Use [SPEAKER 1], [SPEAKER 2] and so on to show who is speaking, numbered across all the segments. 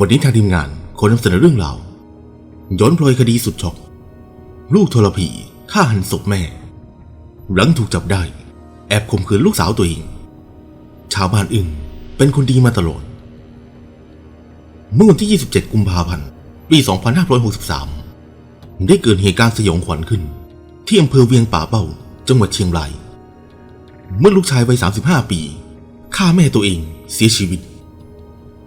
[SPEAKER 1] วันนี้ทางทีมงานขอนำเสนอเรื่องราวย้อนพลอยคดีสุดช็อก ลูกทรพีฆ่าหันศพแม่ หลังถูกจับได้ แอบข่มขืนลูกสาวตัวเอง ชาวบ้านอึ้งเป็นคนดีมาตลอด เมื่อวันที่ 27 กุมภาพันธ์ ปี 2563 ได้เกิดเหตุการณ์สยองขวัญขึ้น ที่อำเภอเวียงป่าเป้า จังหวัดเชียงราย เมื่อลูกชายวัย 35 ปีฆ่าแม่ตัวเองเสียชีวิต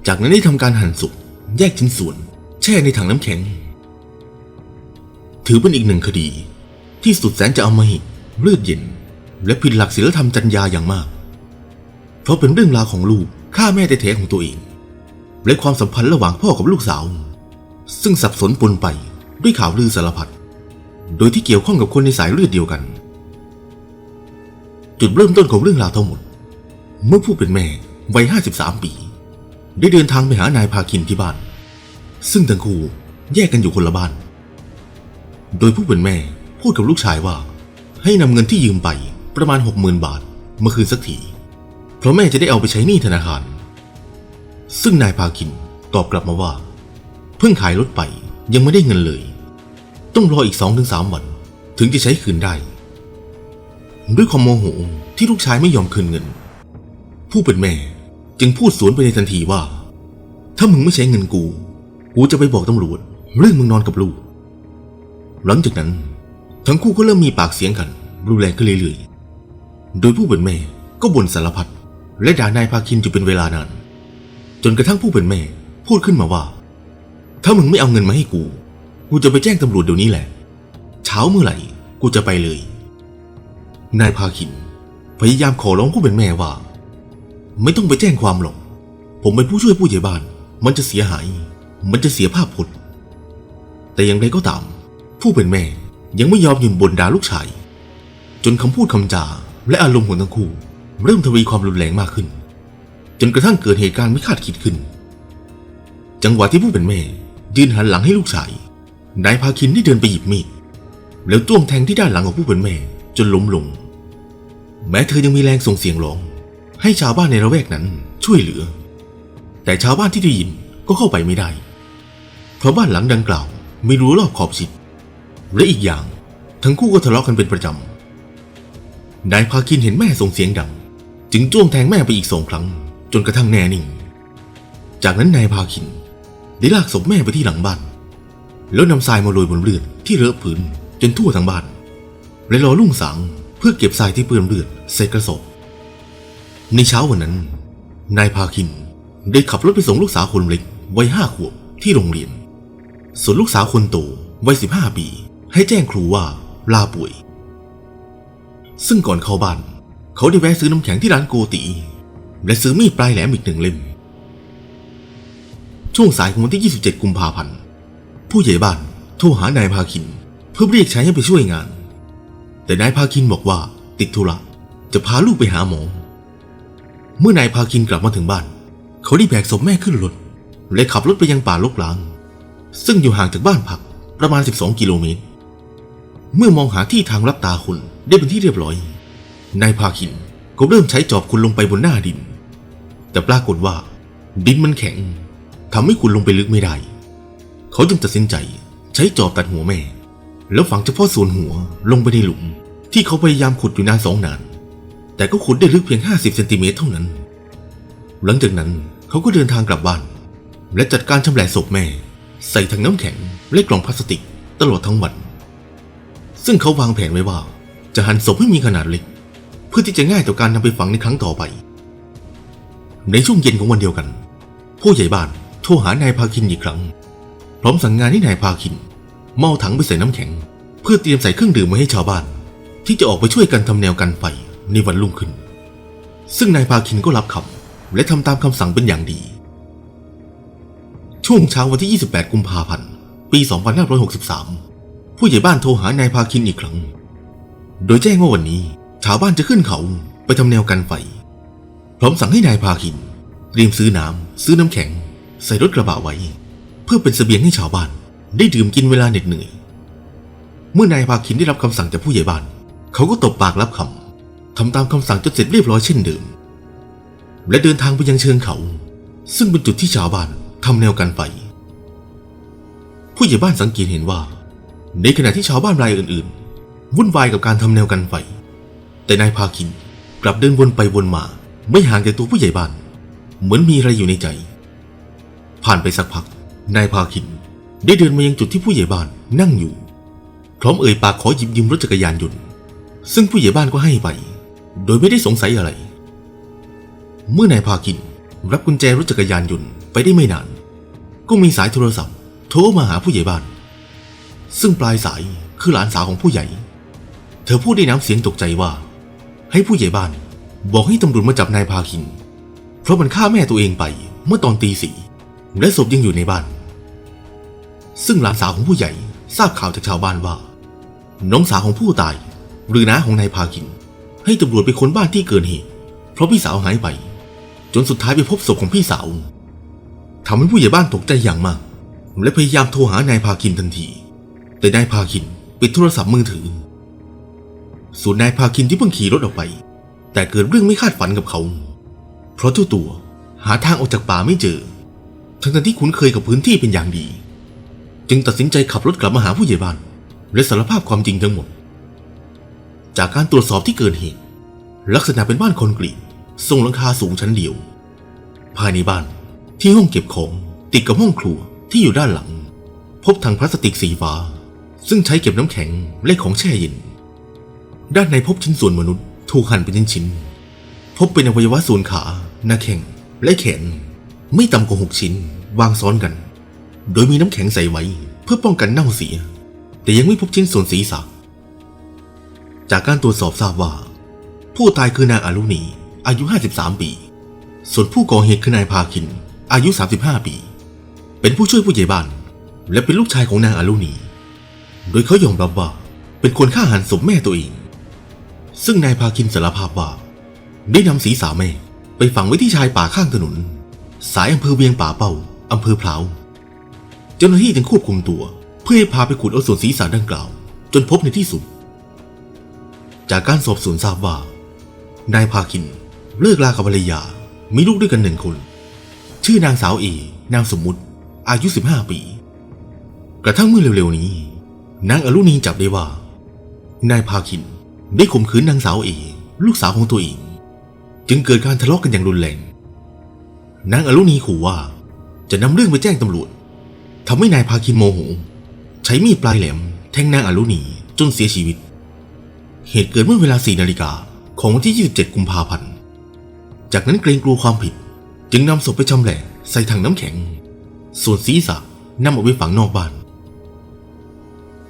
[SPEAKER 1] จากนั้นได้ทำการหั่นศพ แยกชิ้นส่วน แช่ในถังน้ำแข็ง ถือเป็นอีกหนึ่งคดี ที่สุดแสนจะเอามาหิตเลือดเย็น และผิดหลักศีลธรรมจรรยาอย่างมาก เพราะเป็นเรื่องราวของลูกฆ่าแม่แท้ๆของตัวเอง และความสัมพันธ์ระหว่างพ่อกับลูกสาว ซึ่งสับสนปนไปด้วยข่าวลือสารพัดโดยที่เกี่ยวข้องกับคนในสายเลือดเดียวกัน จุดเริ่มต้นของเรื่องราวทั้งหมด เมื่อผู้เป็นแม่วัย 53 ปี ได้เดินทางไปหานายพาคินที่บ้าน ซึ่งทั้งคู่แยกกันอยู่คนละบ้าน โดยผู้เป็นแม่พูดกับลูกชายว่า ให้นำเงินที่ยืมไปประมาณ60,000บาทมาคืนสักทีเพราะแม่จะได้เอาไปใช้หนี้ธนาคาร ซึ่งนายพาคินตอบกลับมาว่า เพิ่งขายรถไปยังไม่ได้เงินเลย ต้องรออีก2-3วัน ถึงจะใช้คืนได้ ด้วยความโมโหที่ลูกชายไม่ยอมคืนเงิน ผู้เป็นแม่ จึงพูดสวนไปในทันทีว่า ถ้ามึงไม่ใช้เงินกู กูจะไปบอกตำรวจเรื่องมึงนอนกับลูก หลังจากนั้น ทั้งคู่ก็เริ่มมีปากเสียงกัน รุนแรงขึ้นเรื่อยๆ โดยผู้เป็นแม่ก็บ่นสารพัดและด่านายพาคินอยู่เป็นเวลานาน จนกระทั่งผู้เป็นแม่ พูดขึ้นมาว่า ถ้ามึงไม่เอาเงินมาให้กู กูจะไปแจ้งตำรวจเดี๋ยวนี้แหละ เช้าเมื่อไหร่ กูจะไปเลย นายพาคิน พยายามขอร้องผู้เป็นแม่ว่า ไม่ต้องไปแจ้งความหรอก ผมเป็นผู้ช่วยผู้ใหญ่บ้าน มันจะเสียหาย มันจะเสียภาพพจน์ แต่อย่างไรก็ตาม ผู้เป็นแม่ยังไม่ยอมยุดบ่นด่าลูกชาย จนคำพูดคำจาและอารมณ์ของทั้งคู่ เริ่มทวีความรุนแรงมากขึ้น จนกระทั่งเกิดเหตุการณ์ไม่คาดคิดขึ้น จังหวะที่ผู้เป็นแม่ยืนหันหลังให้ลูกชาย นายพาคินได้เดินไปหยิบมีดแล้วจ้วงแทงที่ด้านหลังของผู้เป็นแม่จนล้มลง แม้เธอยังมีแรงส่งเสียงร้อง ให้ชาวบ้านในละแวกนั้นช่วยเหลือ แต่ชาวบ้านที่ได้ยินก็เข้าไปไม่ได้ เพราะบ้านหลังดังกล่าวมีรั้รอบขอบชิดและอีกอย่างทั้งคู่ก็ทะเลาะกันเป็นประจำนายพาคินเห็นแม่ส่งเสียงดัง จึงจ้วงแทงแม่ไปอีกสองครั้ง จนกระทั่งแน่นิ่ง จากนั้นนายพาคินได้ลากศพแม่ไปที่หลังบ้าน แล้วนำทรายมาโรยบนเลือดที่เลอะพื้นจนทั่วทั้งบ้านและรอลุ่งสางเพื่อเก็บทรายที่เปื้อนเลือดใส่กระสอบ ในเช้าวันนั้น นายพาคินได้ขับรถไปส่งลูกสาวคนเล็กวัยห้าขวบที่โรงเรียน ส่วนลูกสาวคนโตวัยสิบห้าปี ให้แจ้งครูว่าลาป่วย ซึ่งก่อนเข้าบ้าน เขาได้แวะซื้อน้ำแข็งที่ร้านโกตีและซื้อมีดปลายแหลมอีกหนึ่งเล่ม ช่วงสายของวันที่ 27 กุมภาพันธ์ ผู้ใหญ่บ้านโทรหานายพาคิน เพื่อเรียกใช้ให้ไปช่วยงาน แต่นายพาคินบอกว่าติดธุระจะพาลูกไปหาหมอ เมื่อนายพาคินกลับมาถึงบ้าน เขาได้แบกศพแม่ขึ้นรถและขับรถไปยังป่าลกล้าง ซึ่งอยู่ห่างจากบ้านพักประมาณ 12 กิโลเมตร เมื่อมองหาที่ทางรับตาคุณได้เป็นที่เรียบร้อย นายพาคินก็เริ่มใช้จอบคุณลงไปบนหน้าดิน แต่ปรากฏว่า ดินมันแข็งทำให้คุณลงไปลึกไม่ได้ เขาจึงตัดสินใจใช้จอบตัดหัวแม่ แล้วฝังเฉพาะส่วนหัวลงไปในหลุม ที่เขาพยายามขุดอยู่นานสองนาน แต่ก็ขุดได้ลึกเพียง 50เซนติเมตรเท่านั้น หลังจากนั้นเขาก็เดินทางกลับบ้าน และจัดการชำแหละศพแม่ ใส่ถังน้ำแข็งและกล่องพลาสติกตลอดทั้งวัน ซึ่งเขาวางแผนไว้ว่า จะหั่นศพให้มีขนาดเล็ก เพื่อที่จะง่ายต่อการนำไปฝังในครั้งต่อไป ในช่วงเย็นของวันเดียวกัน ผู้ใหญ่บ้านโทรหานายพาคินอีกครั้ง พร้อมสั่งงานให้นายพาคินเมาถังไปใส่น้ำแข็ง เพื่อเตรียมใส่เครื่องดื่มไว้ให้ชาวบ้าน ที่จะออกไปช่วยกันทำแนวกันไฟ ในวันรุ่งขึ้น ซึ่งนายพาคินก็รับคำและทำตามคำสั่งเป็นอย่างดี ช่วงเช้าวันที่ 28 กุมภาพันธ์ ปี 2563 ผู้ใหญ่บ้านโทรหานายพาคินอีกครั้ง โดยแจ้งว่าวันนี้ชาวบ้านจะขึ้นเขาไปทำแนวกันไฟ พร้อมสั่งให้นายพาคินเตรียมซื้อน้ำซื้อน้ำแข็ง ใส่รถกระบะไว้ เพื่อเป็นเสบียงให้ชาวบ้าน ได้ดื่มกินเวลาเหน็ดเหนื่อย เมื่อนายพาคินได้รับคำสั่งจากผู้ใหญ่บ้าน เขาก็ตบปากรับคำ ทำตามคำสั่งจนเสร็จเรียบร้อยเช่นเดิม และเดินทางไปยังเชิงเขา ซึ่งเป็นจุดที่ชาวบ้านทำแนวกันไฟ ผู้ใหญ่บ้านสังเกตเห็นว่า ในขณะที่ชาวบ้านรายอื่นๆ วุ่นวายกับการทำแนวกันไฟ แต่นายพาคินกลับเดินวนไปวนมา ไม่ห่างจากตัวผู้ใหญ่บ้าน เหมือนมีอะไรอยู่ในใจ ผ่านไปสักพัก นายพาคินได้เดินมายังจุดที่ผู้ใหญ่บ้านนั่งอยู่พร้อมเอ่ยปากขอหยิบยืมรถจักรยานยนต์ซึ่งผู้ใหญ่บ้านก็ให้ไป โดยไม่ได้สงสัยอะไร เมื่อนายพาคิน รับกุญแจรถจักรยานยนต์ไปได้ไม่นาน ก็มีสายโทรศัพท์ โทรมาหาผู้ใหญ่บ้าน ซึ่งปลายสายคือหลานสาวของผู้ใหญ่ เธอพูดด้วยน้ำเสียงตกใจว่า ให้ผู้ใหญ่บ้าน บอกให้ตำรวจมาจับนายพาคิน เพราะมันฆ่าแม่ตัวเองไปเมื่อตอนตีสี่และศพยังอยู่ในบ้าน ซึ่งหลานสาวของผู้ใหญ่ทราบข่าวจากชาวบ้านว่า น้องสาวของผู้ตาย หรือน้าของนายพาคิน ให้ตำรวจไปค้นบ้านที่เกิดเหตุ เพราะพี่สาวหายไป จนสุดท้ายไปพบศพของพี่สาวทำให้ผู้ใหญ่บ้านตกใจอย่างมาก และพยายามโทรหานายพาคินทันที แต่นายพาคินปิดโทรศัพท์มือถือ ส่วนนายพาคินที่เพิ่งขี่รถออกไป แต่เกิดเรื่องไม่คาดฝันกับเขา เพราะเจ้าตัวหาทางออกจากป่าไม่เจอ ทั้งที่คุ้นเคยกับพื้นที่เป็นอย่างดี จึงตัดสินใจขับรถกลับมาหาผู้ใหญ่บ้าน และสารภาพความจริงทั้งหมด จากการตรวจสอบที่เกิดเหตุ ลักษณะเป็นบ้านคอนกรีตทรงหลังคาสูงชั้นเดียว ภายในบ้านที่ห้องเก็บของติดกับห้องครัวที่อยู่ด้านหลัง พบถังพลาสติกสีฟ้า ซึ่งใช้เก็บน้ำแข็งและของแช่เย็น ด้านในพบชิ้นส่วนมนุษย์ถูกหั่นเป็นชิ้นๆพบเป็นอวัยวะส่วนขาหน้าแข้งและแขน ไม่ต่ำกว่าหกชิ้นวางซ้อนกัน โดยมีน้ำแข็งใส่ไว้เพื่อป้องกันเน่าเสีย แต่ยังไม่พบชิ้นส่วนศีรษะ จากการตรวจสอบทราบว่า ผู้ตายคือนางอารุณี อายุ 53 ปี ส่วนผู้ก่อเหตุคือนายพาคิน อายุ 35 ปี เป็นผู้ช่วยผู้ใหญ่บ้าน และเป็นลูกชายของนางอารุณี โดยเขายอมรับว่าเป็นคนฆ่าหันศพแม่ตัวเอง ซึ่งนายพาคินสารภาพว่า ได้นำศีรษะแม่ไปฝังไว้ที่ชายป่าข้างถนน สายอำเภอเวียงป่าเป้าอำเภอพร้าวเจ้าหน้าที่จึงควบคุมตัว เพื่อให้พาไปขุดเอาส่วนศีรษะดังกล่าว จนพบในที่สุด จากการสอบสวนทราบว่านายพาคินเลิกลากับภรรยา มีลูกด้วยกันหนึ่งคน ชื่อนางสาวเอนามสมมุติ อายุ 15 ปี กระทั่งเมื่อเร็วๆนี้ นางอรุณีจับได้ว่า นายพาคินได้ข่มขืนนางสาวเอลูกสาวของตัวเอง จึงเกิดการทะเลาะกันอย่างรุนแรง นางอรุณีขู่ว่าจะนำเรื่องไปแจ้งตำรวจทำให้นายพาคินโมโห ใช้มีดปลายแหลม แทงนางอรุณีจนเสียชีวิต เหตุเกิดเมื่อเวลา 4 นาฬิกาของวันที่ 27 กุมภาพันธ์ จากนั้นเกรงกลัวความผิด จึงนำศพไปชำแหละใส่ถังน้ำแข็ง ส่วนศีรษะนำออกไปฝังนอกบ้าน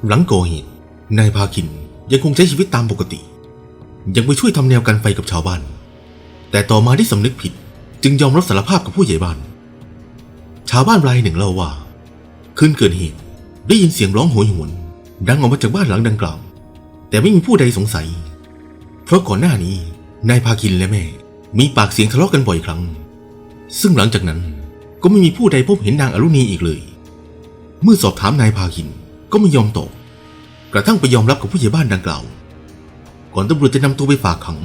[SPEAKER 1] หลังก่อเหตุนายพาคินยังคงใช้ชีวิตตามปกติ ยังไปช่วยทำแนวกันไฟกับชาวบ้าน แต่ต่อมาได้สำนึกผิด จึงยอมรับสารภาพกับผู้ใหญ่บ้าน ชาวบ้านรายหนึ่งเล่าว่า คืนเกิดเหตุได้ยินเสียงร้องโหยหวน ดังออกมาจากบ้านหลังดังกล่าว แต่ไม่มีผู้ใดสงสัย เพราะก่อนหน้านี้นายพาคินและแม่ มีปากเสียงทะเลาะกันบ่อยครั้ง ซึ่งหลังจากนั้นก็ไม่มีผู้ใดพบเห็นนางอรุณีอีกเลย เมื่อสอบถามนายพาคินก็ไม่ยอมตอบกระทั่งไปยอมรับกับผู้ใหญ่บ้านดังกล่าว ก่อนตำรวจจะนำตัวไปฝากขัง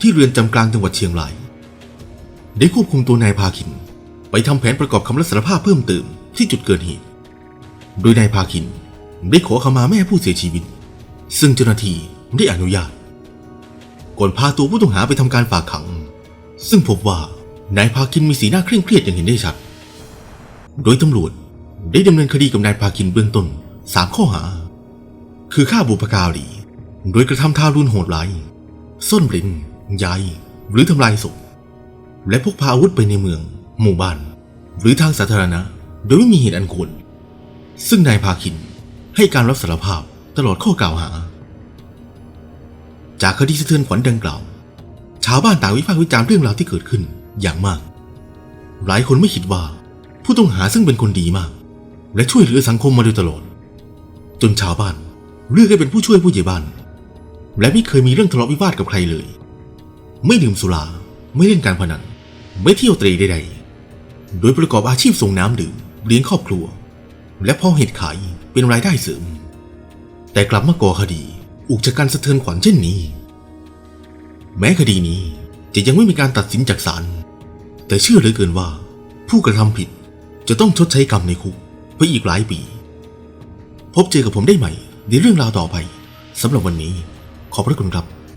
[SPEAKER 1] ที่เรือนจำกลางจังหวัดเชียงราย ได้ควบคุมตัวนายพาคิน ไปทำแผนประกอบคำรับสารภาพเพิ่มเติมที่จุดเกิดเหตุ โดยนายพาคินได้ขอขมาแม่ผู้เสียชีวิต ซึ่งเจ้าหน้าที่ได้อนุญาต ก่อนพาตัวผู้ต้องหาไปทำการฝากขัง ซึ่งพบว่านายพาคินมีสีหน้าเคร่งเครียดอย่างเห็นได้ชัด โดยตำรวจได้ดำเนินคดีกับนายพาคินเบื้องต้นสามข้อหา คือฆ่าบุพการี โดยกระทำทารุณโหดร้ายซ่อนเร้นย้ายหรือทำลายศพ และพกพาอาวุธไปในเมือง หมู่บ้าน หรือทางสาธารณะ โดยไม่มีเหตุอันควร ซึ่งนายพาคินให้การรับสารภาพ ตลอดข้อกล่าวหา จากคดีสะเทือนขวัญดังกล่าว ชาวบ้านต่างวิพากษ์วิจารณ์เรื่องราวที่เกิดขึ้นอย่างมาก หลายคนไม่คิดว่า ผู้ต้องหาซึ่งเป็นคนดีมาก และช่วยเหลือสังคมมาโดยตลอด จนชาวบ้านเลือกให้เป็นผู้ช่วยผู้ใหญ่บ้าน และไม่เคยมีเรื่องทะเลาะวิวาทกับใครเลย ไม่ดื่มสุราไม่เล่นการพนันไม่เที่ยวเตรใดๆ โดยประกอบอาชีพส่งน้ำดื่มเลี้ยงครอบครัว และพอเห็ดขายเป็นรายได้เสริม แต่กลับมาก่อคดี อุกชะกันสะเทือนขวัญเช่นนี้ แม้คดีนี้จะยังไม่มีการตัดสินจากศาลแต่เชื่อเหลือเกินว่า ผู้กระทำผิดจะต้องชดใช้กรรมในคุกไปอีกหลายปี พบเจอกับผมได้ใหม่ในเรื่องราวต่อไปสำหรับวันนี้ขอบพระคุณครับ